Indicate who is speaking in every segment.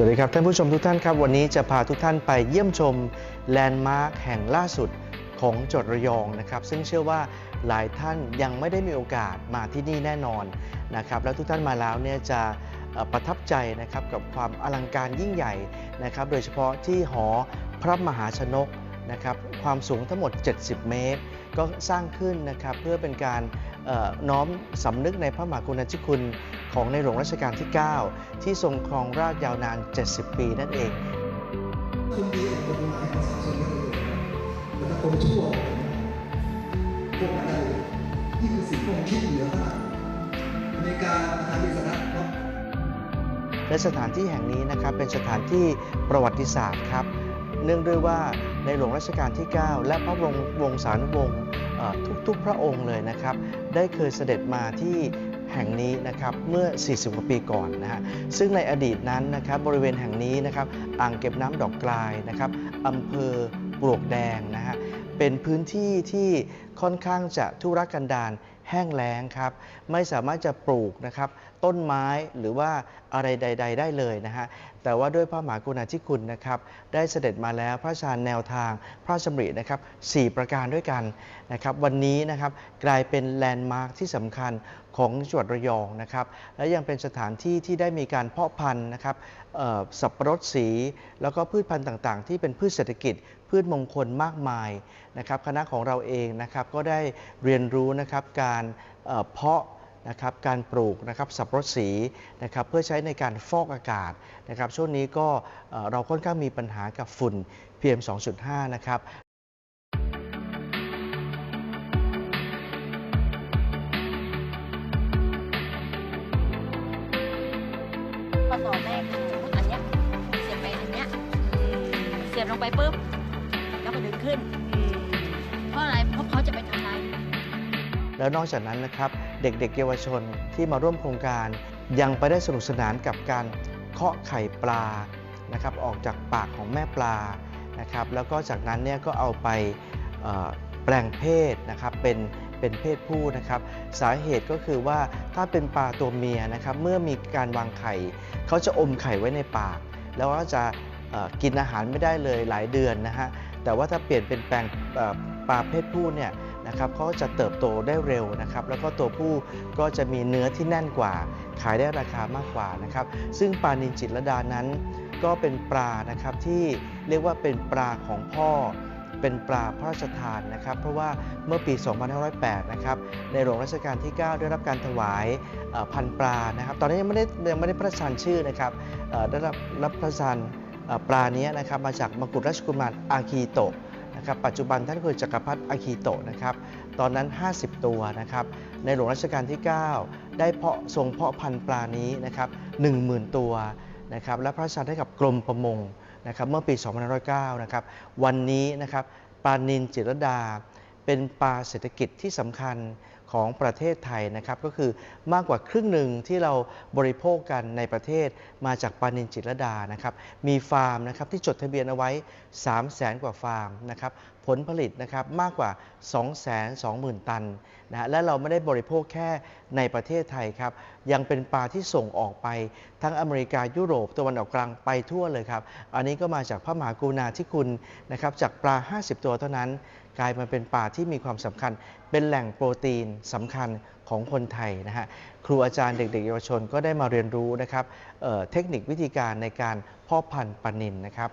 Speaker 1: สวัสดีครับท่านผู้ชมทุกท่านครับ วันนี้จะพาทุกท่านไปเยี่ยมชมแลนด์มาร์คแห่งล่าสุดของจังหวัดระยองนะครับ ซึ่งเชื่อว่าหลายท่านยังไม่ได้มีโอกาสมาที่นี่แน่นอนนะครับแล้วทุกท่านมาแล้วเนี่ยจะประทับใจนะครับกับความอลังการยิ่งใหญ่นะครับ โดยเฉพาะที่หอพระมหาชนกนะครับความสูงทั้งหมด 70 เมตร ก็สร้างขึ้นนะครับเพื่อเป็นการน้อมสำนึกในพระมหากรุณาธิคุณ ของในหลวงรัชกาลที่ 9 ที่ทรงครองราชย์ยาวนาน 70 ปีนั่นเอง
Speaker 2: คนดีของคนร้ายประชาชนไม่ได้เลยแต่ถ้าคนชั่วพวกอะไรนี่คือสิ่งที่ผมคิดเหนือมากในการหาดิสระเนาะ
Speaker 1: และสถานที่แห่งนี้นะครับเป็นสถานที่ประวัติศาสตร์ครับ เนื่องด้วยว่าในหลวงรัชกาลที่ 9 และพระบรมวงศานุวงศ์เอ่อทุกๆพระองค์เลยนะครับ ได้เคยเสด็จมาที่ แห่งนี้นะครับเมื่อ 40 กว่าปีก่อนนะฮะซึ่งในอดีตนั้นนะครับบริเวณแห่งนี้นะครับอ่างเก็บน้ำดอกกลายนะครับอำเภอปลวกแดงนะฮะเป็นพื้นที่ที่ค่อนข้างจะทุรกันดารแห้งแล้งครับไม่สามารถจะปลูกนะครับต้นไม้หรือว่าอะไรใด ๆ ได้เลยนะฮะแต่ว่าด้วยพระมหากรุณาธิคุณนะครับได้เสด็จมาแล้วพระราชานแนวทางพระราชดำรินะครับ4ประการด้วยกันนะครับวันนี้นะครับกลายเป็นแลนด์มาร์คที่สำคัญของจังหวัดระยองนะครับ และยังเป็นสถานที่ที่ได้มีการเพาะพันธุ์นะครับสับปะรดสี แล้วก็พืชพันธุ์ต่างๆ ที่เป็นพืชเศรษฐกิจ พืชมงคลมากมายนะครับคณะของเราเองนะครับก็ได้เรียนรู้นะครับการเพาะนะครับการปลูกนะครับสับปะรดสีนะครับเพื่อใช้ในการฟอกอากาศนะครับช่วงนี้ก็เราค่อนข้างมีปัญหากับฝุ่น PM 2.5 นะครับ
Speaker 3: ปปุ๊บแล้วก็ดึงขึ้น เพราะอะไรเพราะเขาจะไปทำลาย
Speaker 1: แล้วนอกจากนั้นนะครับ เด็กๆเยาวชนที่มาร่วมโครงการ ยังไปได้สนุกสนานกับการเคาะไข่ปลานะครับ ออกจากปากของแม่ปลานะครับ แล้วก็จากนั้นเนี่ยก็เอาไปแปลงเพศนะครับเป็นเป็นเพศผู้นะครับ สาเหตุก็คือว่าถ้าเป็นปลาตัวเมียนะครับ เมื่อมีการวางไข่เขาจะอมไข่ไว้ในปาก แล้วก็จะ กินอาหารไม่ได้เลยหลายเดือนนะฮะแต่ว่าถ้าเปลี่ยนเป็นแปลงปลาเพศผู้เนี่ยนะครับเขาจะเติบโตได้เร็วนะครับ แล้วก็ตัวผู้ก็จะมีเนื้อที่แน่นกว่า ขายได้ราคามากกว่านะครับ ซึ่งปลานินจิตรดานั้น ก็เป็นปลานะครับที่เรียกว่าเป็นปลาของพ่อ เป็นปลาพระราชทานนะครับ เพราะว่าเมื่อปี 2508 นะครับ ในหลวงรัชกาลที่ 9 ได้รับการถวายพันปลานะครับ ตอนนี้ยังไม่ได้ยังไม่ได้พระราชทานชื่อนะครับได้รับรับพระราชทาน ปลานี้นะครับมาจากมกุฎราชกุมารอาคีโตะนะครับปัจจุบันท่านคือจักรพรรดิอาคีโตะนะครับตอนนั้น 50 ตัวนะครับในหลวงรัชกาลที่ 9 ได้เพาะทรงเพาะพันธุ์ปลานี้นะครับ10,000 ตัวนะครับและพระราชทานให้กับกรมประมงนะครับเมื่อปี2509นะครับวันนี้นะครับปลานินจิรดา เป็นปลาเศรษฐกิจที่สำคัญ ของประเทศไทยนะครับก็คือมากกว่าครึ่งหนึ่งที่เราบริโภคกันในประเทศมาจากปานินจิตรดานะครับมีฟาร์มนะครับที่จดทะเบียนเอาไว้ 3 0 0แสนกว่าฟาร์มนะครับ ผลผลิตนะครับมากกว่า 2 2 0 0 0 0 ตันนะและเราไม่ได้บริโภคแค่ในประเทศไทยครับ ยังเป็นปลาที่ส่งออกไปทั้งอเมริกายุโรปตะวันออกกลางไปทั่วเลยครับ อันนี้ก็มาจากพระมหากรุณาธิคุณนะครับจากปลา 50 ตัวเท่านั้น กลายมาเป็นปลาที่มีความสำคัญ เป็นแหล่งโปรตีนสำคัญของคนไทยนะฮะครูอาจารย์เด็กๆเยาวชนก็ได้มาเรียนรู้นะครับเเทคนิควิธีการในการเพาะพันธุ์ปลานินนะครับ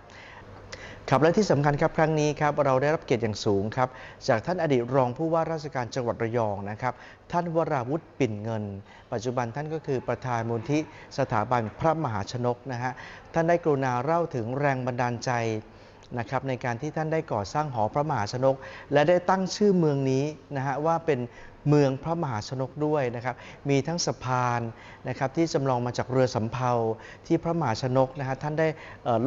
Speaker 1: ครับและที่สำคัญครับครั้งนี้ครับเราได้รับเกียรติอย่างสูงครับจากท่านอดีตรองผู้ว่าราชการจังหวัดระยองนะครับ ท่านวราวุฒิปิ่นเงิน ปัจจุบันท่านก็คือประธานมูลที่สถาบันพระมหาชนกนะฮะท่านได้กรุณาเล่าถึงแรงบันดาลใจ นะครับในการที่ท่านได้ก่อสร้างหอพระมหาชนก และได้ตั้งชื่อเมืองนี้นะฮะว่าเป็นเมืองพระมหาชนกด้วยนะครับมีทั้งสะพานนะครับที่จำลองมาจากเรือสำเภาที่พระมหาชนกนะฮะท่านได้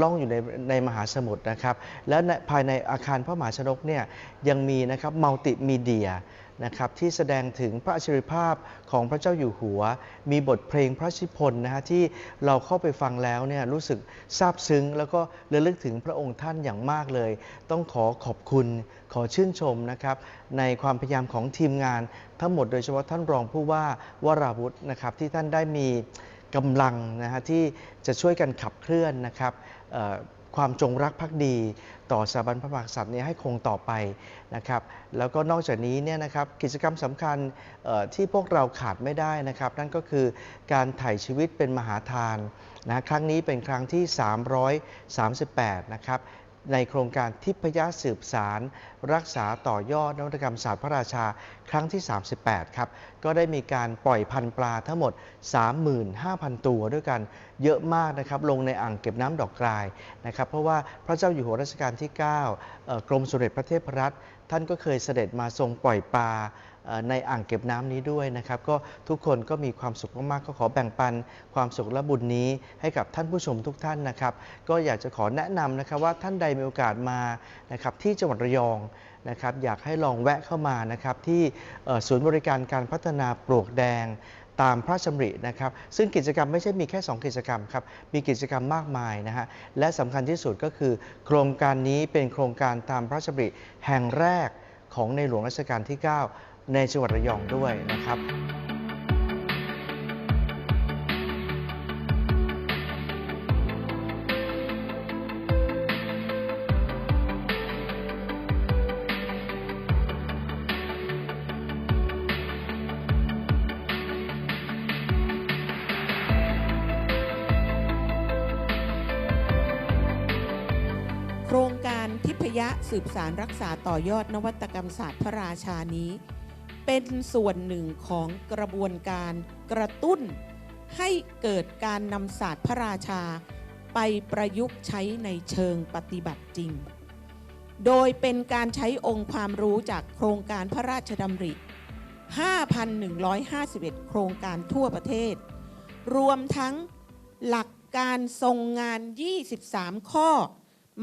Speaker 1: ล่องอยู่ในในมหาสมุทรนะครับและภายในอาคารพระมหาชนกเนี่ยยังมีนะครับมัลติมีเดีย นะครับที่แสดงถึงพระอัจฉริภาพของพระเจ้าอยู่หัว มีบทเพลงพระชิพน์นะฮะที่เราเข้าไปฟังแล้วเนี่ยรู้สึกซาบซึ้ง แล้วก็ระลึกถึงพระองค์ท่านอย่างมากเลย ต้องขอขอบคุณขอชื่นชมนะครับในความพยายามของทีมงาน ทั้งหมดโดยเฉพาะท่านรองผู้ว่าวราวุฒินะครับที่ท่านได้มีกำลังนะฮะที่จะช่วยกันขับเคลื่อนนะครับ ความจงรักภักดี ต่อสถาบันพระมหากษัตริย์เนี้ให้คงต่อไปนะครับแล้วก็นอกจากนี้เนี่ยนะครับกิจกรรมสำคัญที่พวกเราขาดไม่ได้นะครับ นั่นก็คือการถ่ายชีวิตเป็นมหาทานนะครั้งนี้เป็นครั้งที่ 338 นะครับในโครงการทิพยสืบสาร รักษาต่อยอดนวัตกรรมศาสตร์พระราชา ครั้งที่ 38 ครับ ก็ได้มีการปล่อยพันธุ์ปลาทั้งหมด 35,000 ตัวด้วยกันเยอะมากนะครับ ลงในอ่างเก็บน้ำดอกกลายนะครับ เพราะว่าพระเจ้าอยู่หัวรัชกาลที่ 9 กรมสมเด็จพระเทพรัตน์ท่านก็เคยเสด็จมาทรงปล่อยปลาในอ่างเก็บน้ำนี้ด้วยนะครับ ก็ทุกคนก็มีความสุขมากๆก็ขอแบ่งปันความสุขและบุญนี้ให้กับท่านผู้ชมทุกท่านนะครับ ก็อยากจะขอแนะนำนะครับว่าท่านใดมีโอกาสมานะครับที่จังหวัดระยอง นะครับอยากให้ลองแวะเข้ามานะครับที่ศูนย์บริการการพัฒนาปลวกแดงตามพระราชดำรินะครับ ซึ่งกิจกรรมไม่ใช่มีแค่ 2 กิจกรรมครับ มีกิจกรรมมากมายนะฮะ และสำคัญที่สุดก็คือ โครงการนี้เป็นโครงการตามพระราชดำริแห่งแรกของในหลวงรัชกาลที่ 9 ในจังหวัดระยองด้วยนะครับ
Speaker 4: พยะสืบสารรักษาต่อยอดนวัตกรรมศาสตร์พระราชานี้ เป็นส่วนหนึ่งของกระบวนการกระตุ้น ให้เกิดการนำศาสตร์พระราชา ไปประยุกต์ใช้ในเชิงปฏิบัติจริง โดยเป็นการใช้องค์ความรู้จากโครงการพระราชดำริ 5,151 โครงการทั่วประเทศ รวมทั้งหลักการทรงงาน 23 ข้อ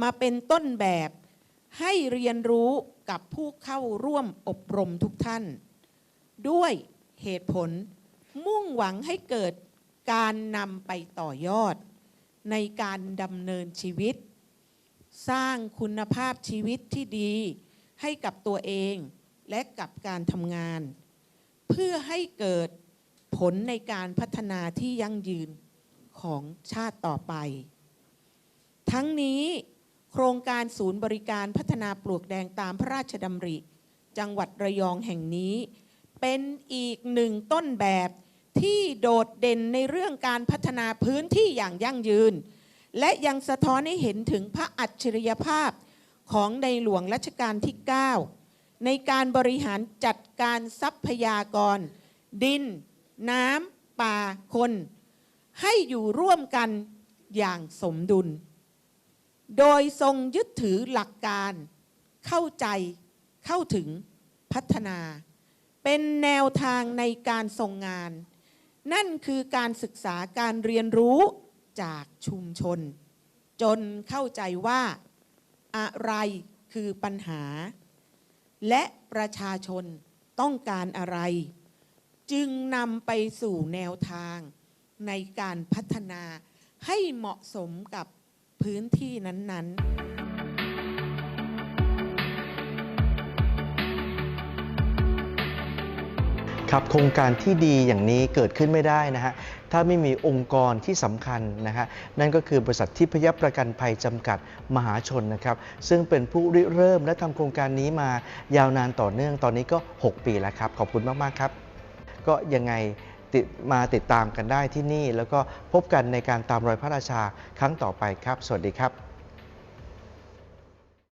Speaker 4: มาเป็นต้นแบบ ให้เรียนรู้กับผู้เข้าร่วมอบรมทุกท่าน ด้วยเหตุผลมุ่งหวังให้เกิดการนำไปต่อยอด ในการดำเนินชีวิต สร้างคุณภาพชีวิตที่ดี ให้กับตัวเองและกับการทำงาน เพื่อให้เกิดผลในการพัฒนาที่ยั่งยืนของชาติต่อไป ทั้งนี้ โครงการศูนย์บริการพัฒนาปลวกแดงตามพระราชดำริ จังหวัดระยองแห่งนี้ เป็นอีกหนึ่งต้นแบบที่โดดเด่นในเรื่องการพัฒนาพื้นที่อย่างยั่งยืน และยังสะท้อนให้เห็นถึงพระอัจฉริยภาพของในหลวงรัชกาลที่ 9 ในการบริหารจัดการทรัพยากร ดิน น้ำป่าคน ให้อยู่ร่วมกันอย่างสมดุล โดยทรงยึดถือหลักการ เข้าใจเข้าถึงพัฒนา เป็นแนวทางในการทรงงาน นั่นคือการศึกษาการเรียนรู้จากชุมชน จนเข้าใจว่าอะไรคือปัญหา และประชาชนต้องการอะไร จึงนำไปสู่แนวทางในการพัฒนาให้เหมาะสมกับ พื้นที่นั้นๆ
Speaker 1: ครับโครงการที่ดีอย่างนี้เกิดขึ้นไม่ได้นะฮะถ้าไม่มีองค์กรที่สำคัญนะฮะนั่นก็คือบริษัททิพยัประกันภัยจำกัดมหาชนนะครับซึ่งเป็นผู้ริเริ่มและทำโครงการนี้มายาวนานต่อเนื่องตอนนี้ก็ 6 ปีแล้วครับ ขอบคุณมาก ๆ ครับ ก็ยังไง ติดมาติดตามกันได้ที่นี่ แล้วก็พบกันในการตามรอยพระราชาครั้งต่อไปครับ สวัสดีครับ